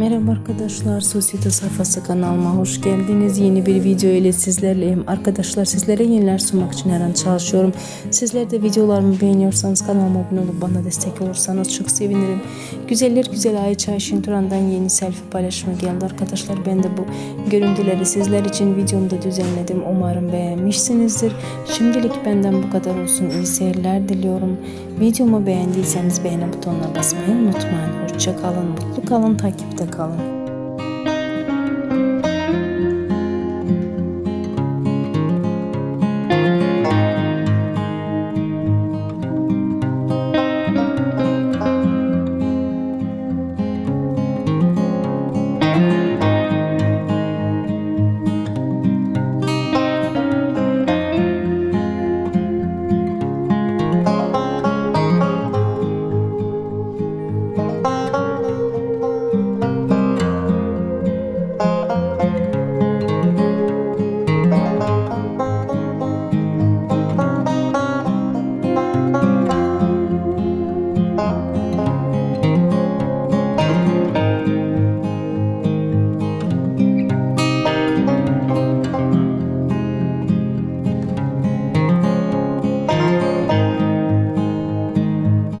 Merhaba arkadaşlar, Sosyete Sayfası kanalıma hoş geldiniz. Yeni bir video ile sizlerleyim. Arkadaşlar sizlere yeniler sunmak için her an çalışıyorum. Sizler de videolarımı beğeniyorsanız kanalıma abone olup bana destek olursanız çok sevinirim. Güzeller güzel Ayça Ayşin Turan'dan yeni selfie paylaşımı geldi arkadaşlar. Ben de bu görüntüleri sizler için videomda düzenledim. Umarım beğenmişsinizdir. Şimdilik benden bu kadar olsun. İyi seyirler diliyorum. Videomu beğendiyseniz beğeni butonuna basmayı unutmayın. Hoşça kalın, mutlu kalın, takipte kalın.